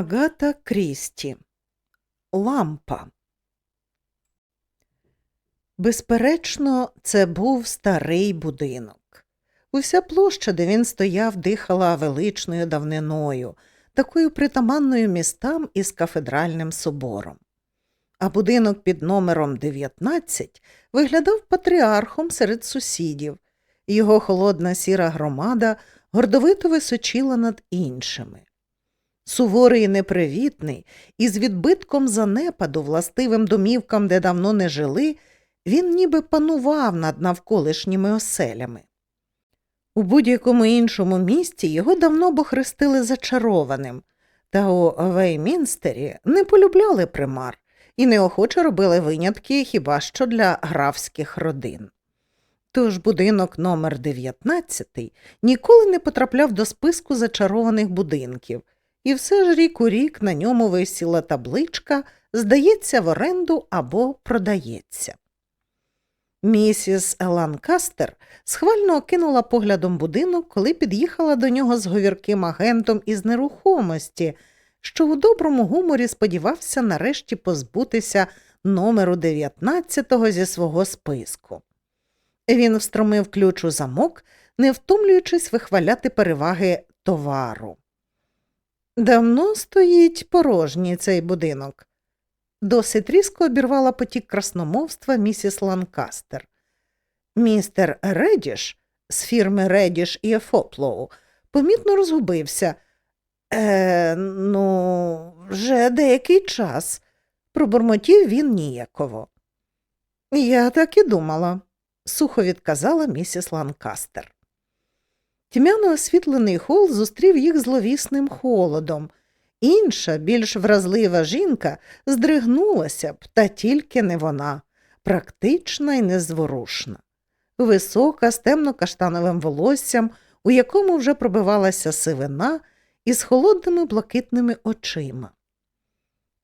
Агата Крісті Лампа. Безперечно, це був старий будинок. Уся площа, де він стояв, дихала величною давниною, такою притаманною містам із кафедральним собором. А будинок під номером 19 виглядав патріархом серед сусідів. Його холодна сіра громада гордовито височила над іншими. Суворий і непривітний, із відбитком занепаду, властивим домівкам, де давно не жили, він ніби панував над навколишніми оселями. У будь-якому іншому місті його давно б охрестили зачарованим, та у Веймінстері не полюбляли примар і неохоче робили винятки хіба що для графських родин. Тож будинок номер 19 ніколи не потрапляв до списку зачарованих будинків, і все ж рік у рік на ньому висіла табличка здається в оренду або продається. Місіс Ланкастер схвально окинула поглядом будинок, коли під'їхала до нього з говірким агентом із нерухомості, що у доброму гуморі сподівався нарешті позбутися номеру 19 зі свого списку. Він встромив ключ у замок, не втомлюючись вихваляти переваги товару. Давно стоїть порожній цей будинок. Досить різко обірвала потік красномовства місіс Ланкастер. Містер Редіш з фірми Редіш і Ефоплоу помітно розгубився. Е, ну, вже деякий час, пробурмотів він ніяково. Я так і думала, сухо відказала місіс Ланкастер. Тьмяно освітлений хол зустрів їх зловісним холодом. Інша, більш вразлива жінка здригнулася б, та тільки не вона, практична і незворушна. Висока, з темно-каштановим волоссям, у якому вже пробивалася сивина, і з холодними блакитними очима.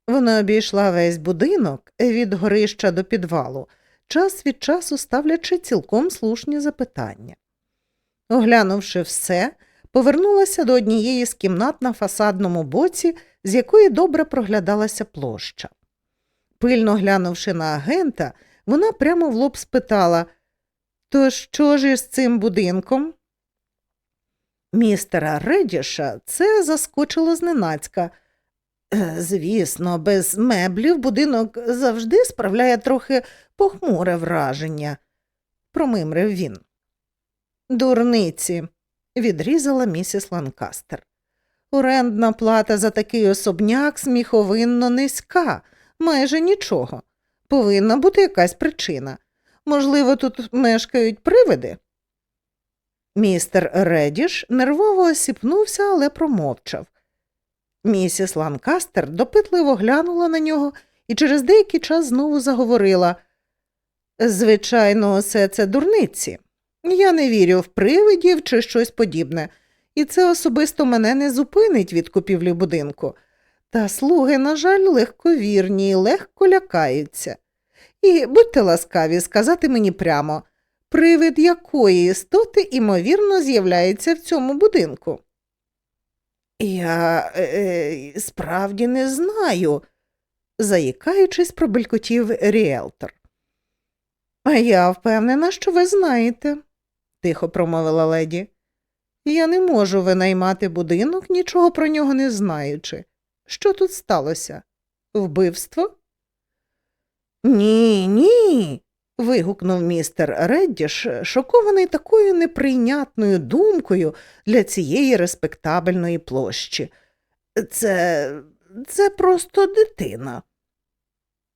Вона обійшла весь будинок від горища до підвалу, час від часу ставлячи цілком слушні запитання. Оглянувши все, повернулася до однієї з кімнат на фасадному боці, з якої добре проглядалася площа. Пильно глянувши на агента, вона прямо в лоб спитала То що ж із цим будинком? Містера Редіша це заскочило зненацька. «Е, Звісно, без меблів будинок завжди справляє трохи похмуре враження, промимрив він. Дурниці, відрізала місіс Ланкастер. Орендна плата за такий особняк сміховинно низька, майже нічого. Повинна бути якась причина. Можливо, тут мешкають привиди. Містер Редіш нервово осіпнувся, але промовчав. Місіс Ланкастер допитливо глянула на нього і через деякий час знову заговорила Звичайно, все це дурниці. Я не вірю в привидів чи щось подібне, і це особисто мене не зупинить від купівлі будинку. Та слуги, на жаль, легковірні і легко лякаються. І будьте ласкаві сказати мені прямо, привид якої істоти, імовірно, з'являється в цьому будинку. Я е, справді не знаю, заїкаючись, пробелькотів ріелтор. А я впевнена, що ви знаєте, тихо промовила леді. Я не можу винаймати будинок, нічого про нього не знаючи. Що тут сталося? Вбивство? Ні, ні. вигукнув містер Реддіш, шокований такою неприйнятною думкою для цієї респектабельної площі. Це це просто дитина.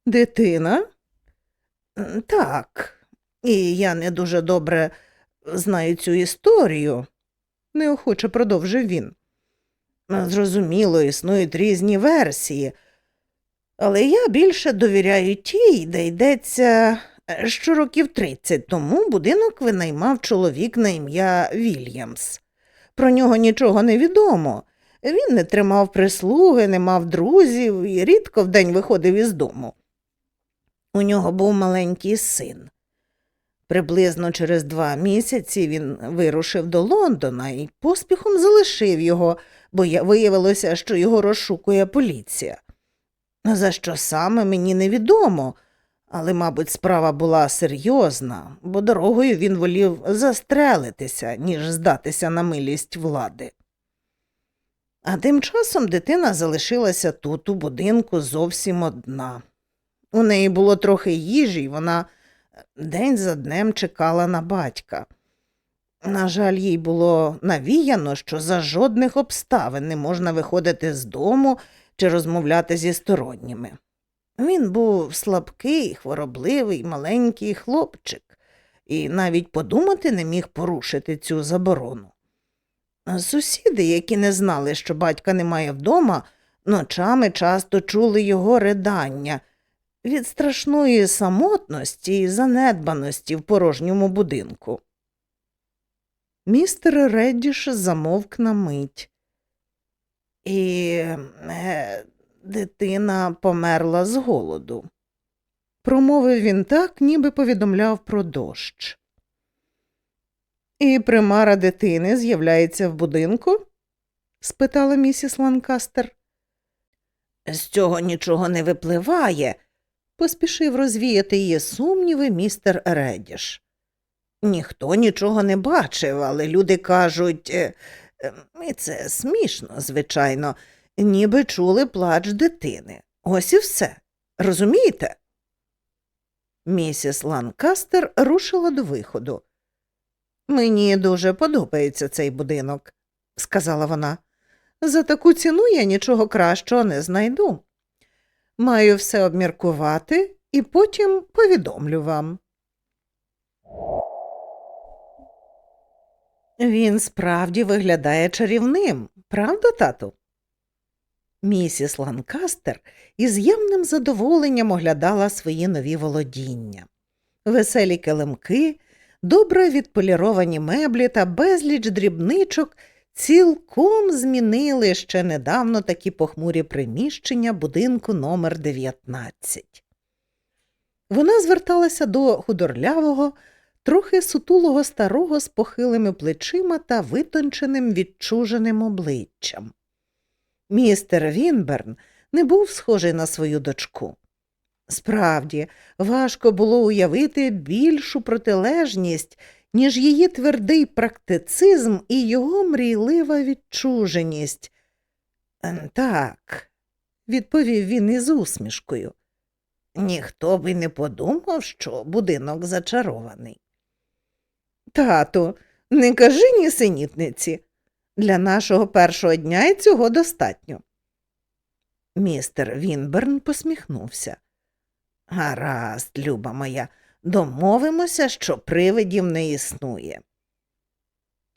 Дитина? Так, і я не дуже добре знаю цю історію, неохоче продовжив він. Зрозуміло, існують різні версії, але я більше довіряю тій, де йдеться, що років 30 тому будинок винаймав чоловік на ім'я Вільямс. Про нього нічого не відомо. Він не тримав прислуги, не мав друзів і рідко вдень виходив із дому. У нього був маленький син. Приблизно через два місяці він вирушив до Лондона і поспіхом залишив його, бо виявилося, що його розшукує поліція. За що саме мені невідомо, але, мабуть, справа була серйозна, бо дорогою він волів застрелитися, ніж здатися на милість влади. А тим часом дитина залишилася тут, у будинку, зовсім одна. У неї було трохи їжі, і вона день за днем чекала на батька. На жаль, їй було навіяно, що за жодних обставин не можна виходити з дому чи розмовляти зі сторонніми. Він був слабкий, хворобливий, маленький хлопчик, і навіть подумати не міг порушити цю заборону. Сусіди, які не знали, що батька немає вдома, ночами часто чули його ридання від страшної самотності і занедбаності в порожньому будинку. Містер Реддіш замовк на мить. І е, дитина померла з голоду. Промовив він так, ніби повідомляв про дощ. І примара дитини з'являється в будинку? спитала місіс Ланкастер. З цього нічого не випливає, поспішив розвіяти її сумніви містер Редіш. Ніхто нічого не бачив, але люди кажуть, е, е, і це смішно, звичайно, ніби чули плач дитини. Ось і все. Розумієте? Місіс Ланкастер рушила до виходу. Мені дуже подобається цей будинок, сказала вона. За таку ціну я нічого кращого не знайду. Маю все обміркувати і потім повідомлю вам. Він справді виглядає чарівним, правда, тату? Місіс Ланкастер із явним задоволенням оглядала свої нові володіння. Веселі килимки, добре відполіровані меблі та безліч дрібничок цілком змінили ще недавно такі похмурі приміщення будинку номер 19. Вона зверталася до худорлявого, трохи сутулого старого з похилими плечима та витонченим відчуженим обличчям. Містер Вінберн не був схожий на свою дочку. Справді, важко було уявити більшу протилежність, ніж її твердий практицизм і його мрійлива відчуженість. «Ем, Так, відповів він із усмішкою. Ніхто би не подумав, що будинок зачарований. Тату, не кажи нісенітниці. Для нашого першого дня і цього достатньо. Містер Вінберн посміхнувся. Гаразд, люба моя, домовимося, що привидів не існує.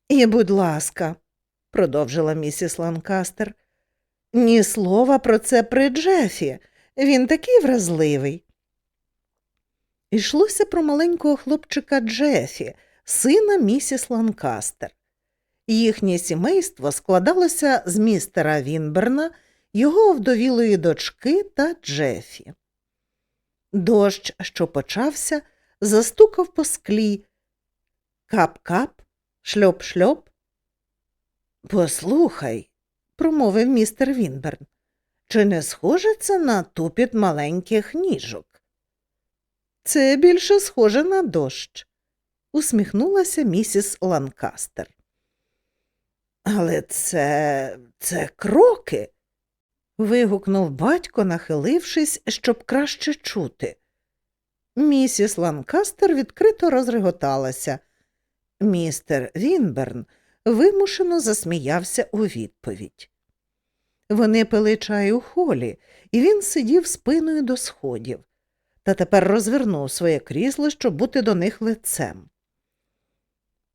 І, будь ласка, продовжила місіс Ланкастер, ні слова про це при Джефі. Він такий вразливий. Йшлося про маленького хлопчика Джефі, сина місіс Ланкастер. Їхнє сімейство складалося з містера Вінберна, його вдовілої дочки та Джефі. Дощ, що почався, застукав по склі. Кап-кап, шльоп-шльоп. Послухай, промовив містер Вінберн, чи не схоже це на тупіт маленьких ніжок? Це більше схоже на дощ, усміхнулася місіс Ланкастер. Але це це кроки. вигукнув батько, нахилившись, щоб краще чути. Місіс Ланкастер відкрито розреготалася. Містер Вінберн вимушено засміявся у відповідь. Вони пили чай у холі, і він сидів спиною до сходів, та тепер розвернув своє крісло, щоб бути до них лицем.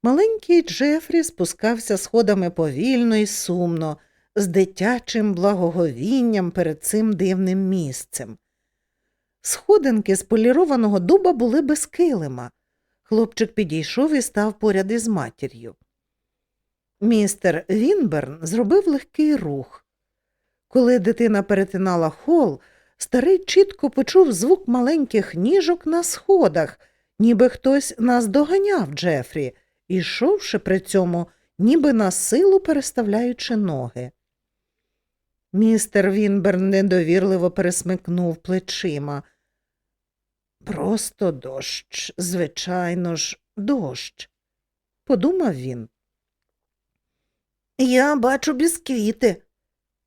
Маленький Джефрі спускався сходами повільно і сумно, з дитячим благоговінням перед цим дивним місцем. Сходинки з полірованого дуба були без килима. Хлопчик підійшов і став поряд із матір'ю. Містер Вінберн зробив легкий рух. Коли дитина перетинала хол, старий чітко почув звук маленьких ніжок на сходах ніби хтось нас доганяв Джефрі, ішовши при цьому, ніби на силу переставляючи ноги. Містер Вінберн недовірливо пересмикнув плечима. Просто дощ, звичайно ж, дощ, подумав він. Я бачу бісквіти,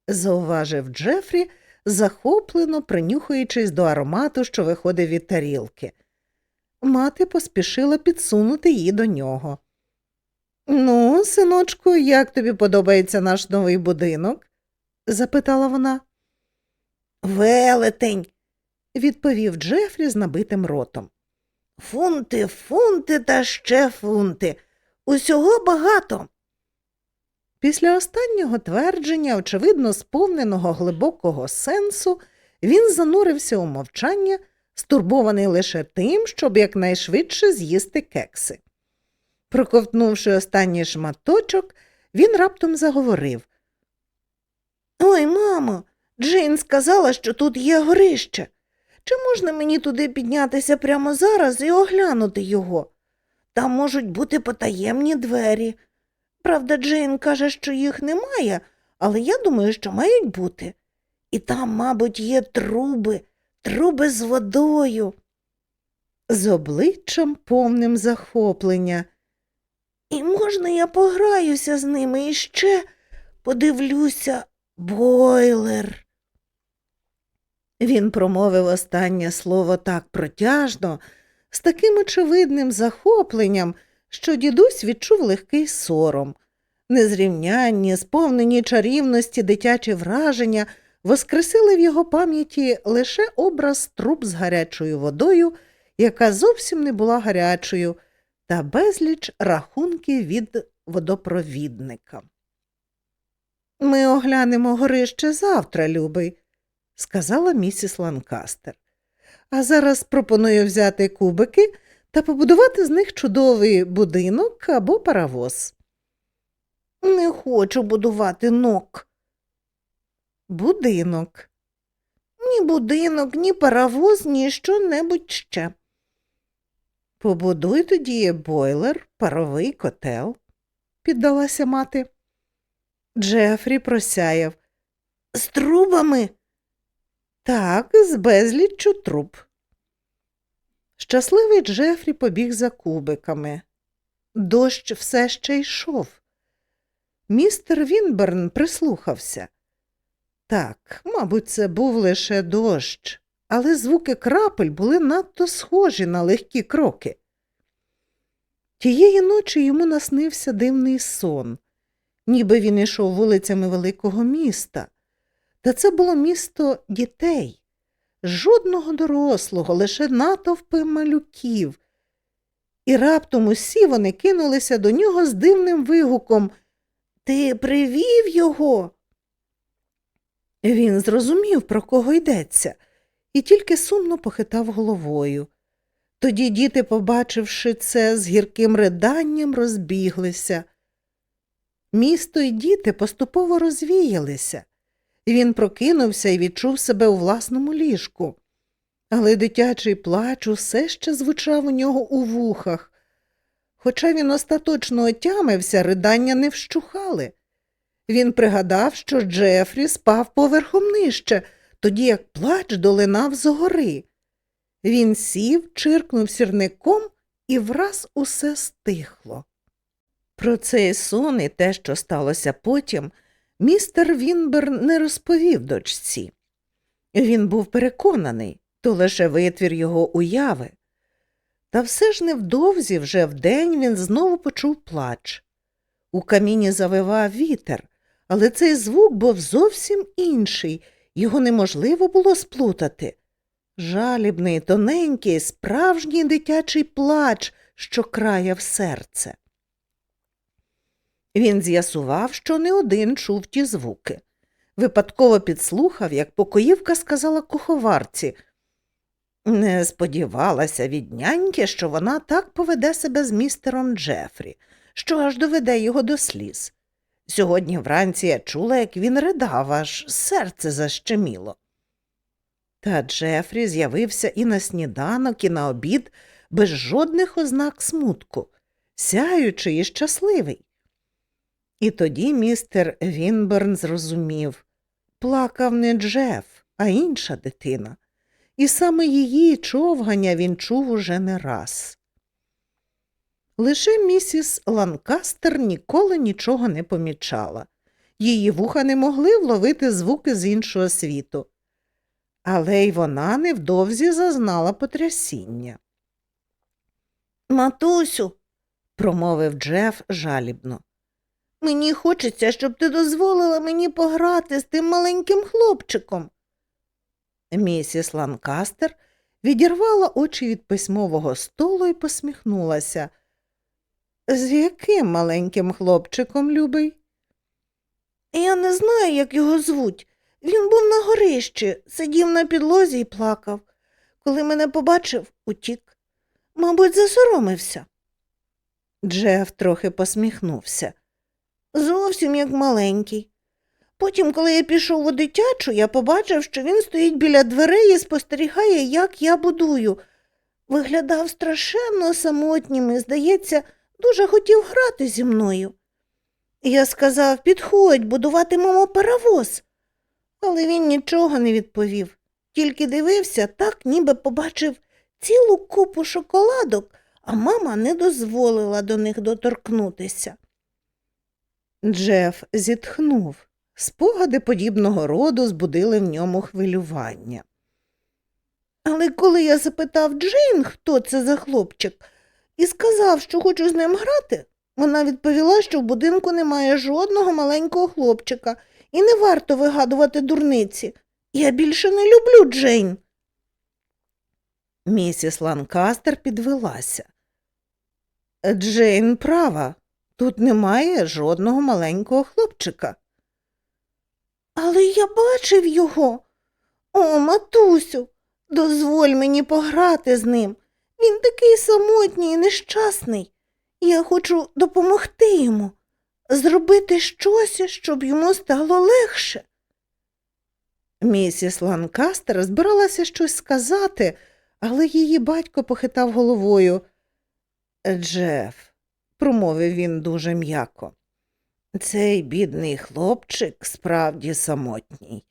зауважив Джефрі, захоплено принюхуючись до аромату, що виходив від тарілки. Мати поспішила підсунути її до нього. Ну, синочку, як тобі подобається наш новий будинок? запитала вона. Велетень, відповів Джефрі з набитим ротом. Фунти, фунти та ще фунти. Усього багато. Після останнього твердження, очевидно, сповненого глибокого сенсу, він занурився у мовчання, стурбований лише тим, щоб якнайшвидше з'їсти кекси. Проковтнувши останній шматочок, він раптом заговорив. Ой, мамо, Джейн сказала, що тут є горище. Чи можна мені туди піднятися прямо зараз і оглянути його? Там можуть бути потаємні двері. Правда, Джейн каже, що їх немає, але я думаю, що мають бути. І там, мабуть, є труби, труби з водою. З обличчям повним захоплення. І можна я пограюся з ними і ще подивлюся бойлер. Він промовив останнє слово так протяжно, з таким очевидним захопленням, що дідусь відчув легкий сором. Незрівнянні, сповнені чарівності дитячі враження воскресили в його пам'яті лише образ труб з гарячою водою, яка зовсім не була гарячою, та безліч рахунків від водопровідника. Ми оглянемо горище завтра, любий, сказала місіс Ланкастер. А зараз пропоную взяти кубики та побудувати з них чудовий будинок або паровоз. Не хочу будувати нок. Будинок. Ні будинок, ні паровоз, ні що-небудь ще. Побудуй тоді бойлер, паровий котел, піддалася мати. Джефрі просяяв. З трубами. Так, з безліччю труб. Щасливий Джефрі побіг за кубиками. Дощ все ще йшов. Містер Вінберн прислухався. Так, мабуть, це був лише дощ, але звуки крапель були надто схожі на легкі кроки. Тієї ночі йому наснився дивний сон, ніби він ішов вулицями великого міста. Та це було місто дітей, жодного дорослого, лише натовпи малюків. І раптом усі вони кинулися до нього з дивним вигуком Ти привів його? Він зрозумів, про кого йдеться, і тільки сумно похитав головою. Тоді діти, побачивши це, з гірким риданням розбіглися. Місто й діти поступово розвіялися. Він прокинувся і відчув себе у власному ліжку. Але дитячий плач усе ще звучав у нього у вухах. Хоча він остаточно отямився, ридання не вщухали. Він пригадав, що Джефрі спав поверхом нижче, тоді як плач долинав згори. Він сів, чиркнув сірником і враз усе стихло. Про цей сон і те, що сталося потім, містер Вінберн не розповів дочці. Він був переконаний, то лише витвір його уяви. Та все ж невдовзі вже вдень він знову почув плач. У каміні завивав вітер, але цей звук був зовсім інший, його неможливо було сплутати. Жалібний, тоненький, справжній дитячий плач, що краяв серце. Він з'ясував, що не один чув ті звуки. Випадково підслухав, як покоївка сказала куховарці. Не сподівалася від няньки, що вона так поведе себе з містером Джефрі, що аж доведе його до сліз. Сьогодні вранці я чула, як він ридав, аж серце защеміло. Та Джефрі з'явився і на сніданок, і на обід без жодних ознак смутку, сяючий і щасливий. І тоді містер Вінберн зрозумів плакав не Джеф, а інша дитина, і саме її човгання він чув уже не раз. Лише місіс Ланкастер ніколи нічого не помічала. Її вуха не могли вловити звуки з іншого світу. Але й вона невдовзі зазнала потрясіння. Матусю, промовив Джеф жалібно. Мені хочеться, щоб ти дозволила мені пограти з тим маленьким хлопчиком. Місіс Ланкастер відірвала очі від письмового столу і посміхнулася. З яким маленьким хлопчиком, любий? Я не знаю, як його звуть. Він був на горищі, сидів на підлозі і плакав. Коли мене побачив, утік. Мабуть, засоромився. Джеф трохи посміхнувся. Зовсім як маленький. Потім, коли я пішов у дитячу, я побачив, що він стоїть біля дверей і спостерігає, як я будую. Виглядав страшенно самотнім і, здається, дуже хотів грати зі мною. Я сказав підходь, будуватимемо паровоз. Але він нічого не відповів, тільки дивився так, ніби побачив цілу купу шоколадок, а мама не дозволила до них доторкнутися. Джеф зітхнув. Спогади подібного роду збудили в ньому хвилювання. Але коли я запитав Джейн, хто це за хлопчик, і сказав, що хочу з ним грати, вона відповіла, що в будинку немає жодного маленького хлопчика і не варто вигадувати дурниці. Я більше не люблю Джейн. Місіс Ланкастер підвелася. Джейн права, тут немає жодного маленького хлопчика. Але я бачив його. О, матусю, дозволь мені пограти з ним. Він такий самотній і нещасний. Я хочу допомогти йому, зробити щось, щоб йому стало легше. Місіс Ланкастер збиралася щось сказати, але її батько похитав головою. Джеф, промовив він дуже м'яко, цей бідний хлопчик справді самотній,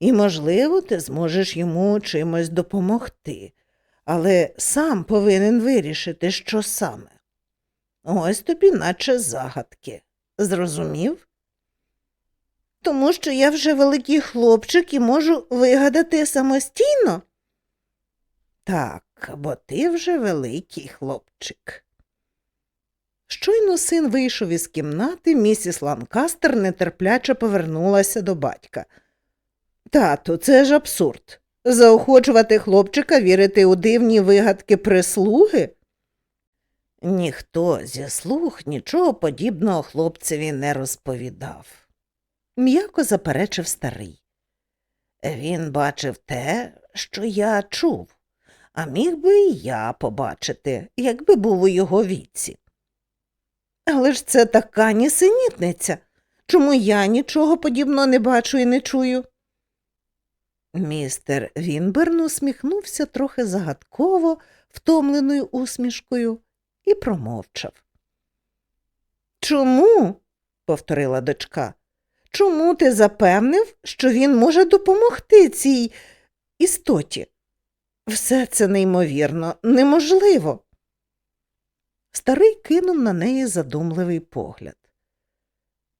і, можливо, ти зможеш йому чимось допомогти, але сам повинен вирішити, що саме. Ось тобі, наче загадки. Зрозумів? Тому що я вже великий хлопчик і можу вигадати самостійно. Так, бо ти вже великий хлопчик. Щойно син вийшов із кімнати, місіс Ланкастер нетерпляче повернулася до батька. Тату, це ж абсурд. Заохочувати хлопчика вірити у дивні вигадки прислуги? Ніхто зі слуг нічого подібного хлопцеві не розповідав. М'яко заперечив старий. Він бачив те, що я чув, а міг би і я побачити, якби був у його віці. Але ж це така нісенітниця. Чому я нічого подібного не бачу і не чую? Містер Вінберн усміхнувся трохи загадково, втомленою усмішкою, і промовчав. Чому? повторила дочка. Чому ти запевнив, що він може допомогти цій істоті? Все це неймовірно, неможливо. Старий кинув на неї задумливий погляд.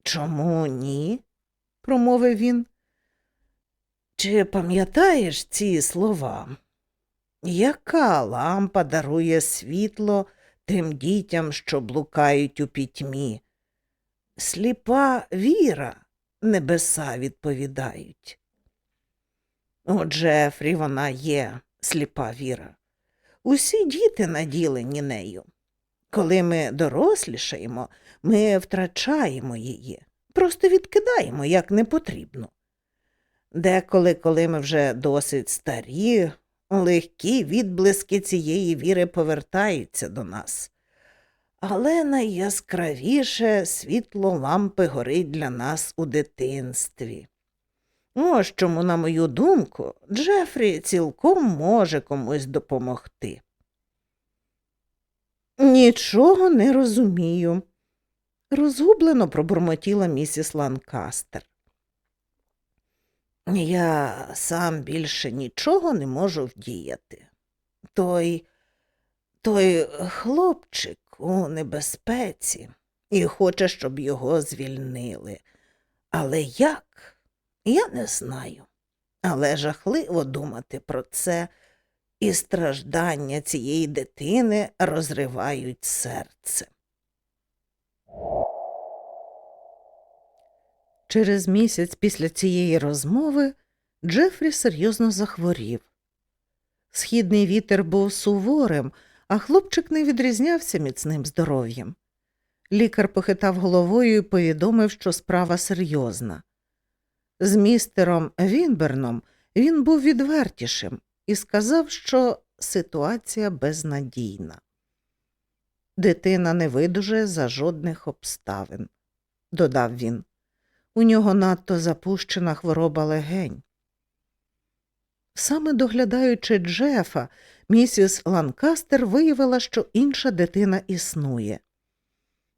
Чому ні? промовив він. Чи пам'ятаєш ці слова? Яка лампа дарує світло тим дітям, що блукають у пітьмі? Сліпа віра, небеса відповідають. У Джефрі вона є сліпа віра. Усі діти наділені нею. Коли ми дорослішаємо, ми втрачаємо її, просто відкидаємо як непотрібно. Деколи, коли ми вже досить старі, легкі відблиски цієї віри повертаються до нас. Але найяскравіше світло лампи горить для нас у дитинстві. Ось чому, на мою думку, Джефрі цілком може комусь допомогти. Нічого не розумію, розгублено пробурмотіла місіс Ланкастер. Я сам більше нічого не можу вдіяти. Той, той хлопчик у небезпеці і хоче, щоб його звільнили. Але як? Я не знаю. Але жахливо думати про це, і страждання цієї дитини розривають серце. Через місяць після цієї розмови Джефрі серйозно захворів. Східний вітер був суворим, а хлопчик не відрізнявся міцним здоров'ям. Лікар похитав головою і повідомив, що справа серйозна. З містером Вінберном він був відвертішим і сказав, що ситуація безнадійна. Дитина не видужає за жодних обставин, додав він. У нього надто запущена хвороба легень. Саме доглядаючи Джефа, місіс Ланкастер виявила, що інша дитина існує.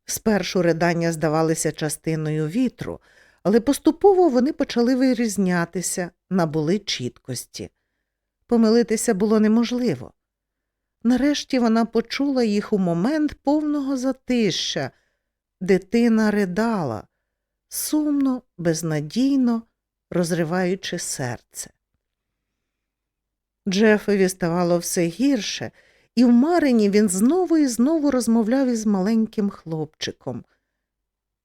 Спершу ридання здавалися частиною вітру, але поступово вони почали вирізнятися, набули чіткості. Помилитися було неможливо. Нарешті вона почула їх у момент повного затища. Дитина ридала, сумно, безнадійно, розриваючи серце. Джефові ставало все гірше, і в Марині він знову і знову розмовляв із маленьким хлопчиком.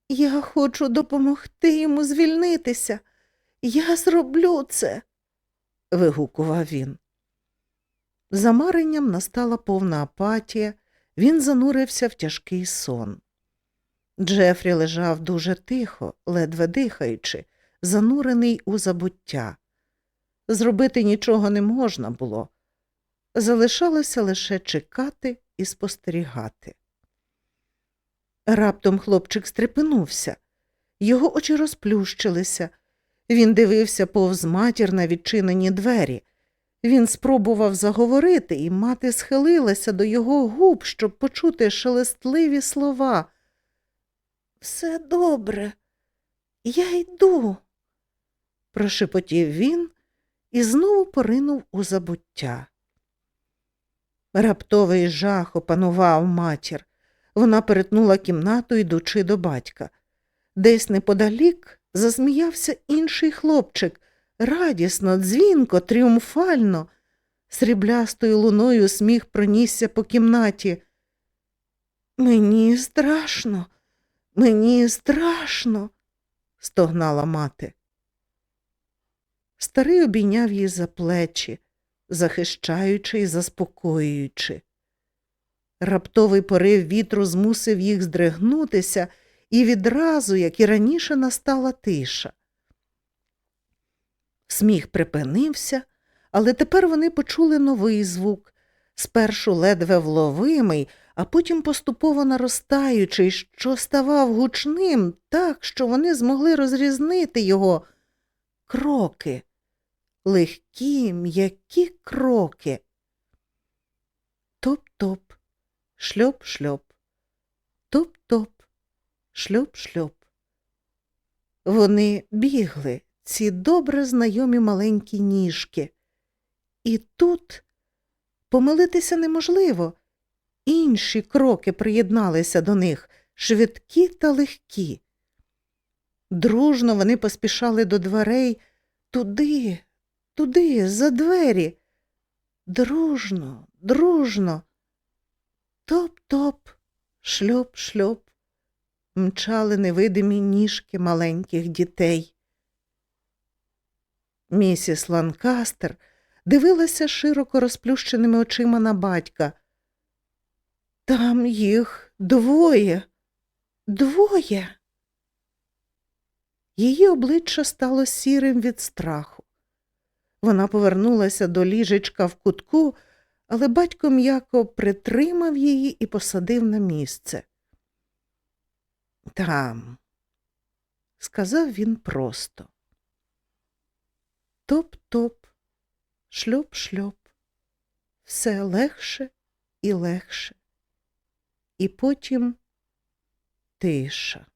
Я хочу допомогти йому звільнитися. Я зроблю це. Вигукував він. За маренням настала повна апатія, він занурився в тяжкий сон. Джефрі лежав дуже тихо, ледве дихаючи, занурений у забуття. Зробити нічого не можна було. Залишалося лише чекати і спостерігати. Раптом хлопчик стрепенувся, його очі розплющилися. Він дивився повз матір на відчинені двері. Він спробував заговорити, і мати схилилася до його губ, щоб почути шелестливі слова. Все добре, я йду, прошепотів він і знову поринув у забуття. Раптовий жах опанував матір. Вона перетнула кімнату, йдучи до батька. Десь неподалік засміявся інший хлопчик, радісно, дзвінко, тріумфально. Сріблястою луною сміх пронісся по кімнаті. Мені страшно, мені страшно, стогнала мати. Старий обійняв її за плечі, захищаючи і заспокоюючи. Раптовий порив вітру змусив їх здригнутися, і відразу, як і раніше, настала тиша. Сміх припинився, але тепер вони почули новий звук, спершу ледве вловимий, а потім поступово наростаючий, що ставав гучним так, що вони змогли розрізнити його. Кроки, легкі, м'які кроки. Топ-топ, шльоп-шльоп, шльоп-шльоп. Вони бігли, ці добре знайомі маленькі ніжки. І тут помилитися неможливо. Інші кроки приєдналися до них, швидкі та легкі. Дружно вони поспішали до дверей туди, туди, за двері. Дружно, дружно. Топ-топ, шльоп-шльоп, мчали невидимі ніжки маленьких дітей. Місіс Ланкастер дивилася широко розплющеними очима на батька. Там їх двоє, двоє. Її обличчя стало сірим від страху. Вона повернулася до ліжечка в кутку, але батько м'яко притримав її і посадив на місце. Там, сказав він просто. Топ-топ, шльоп-шльоп, все легше і легше. і потім тиша.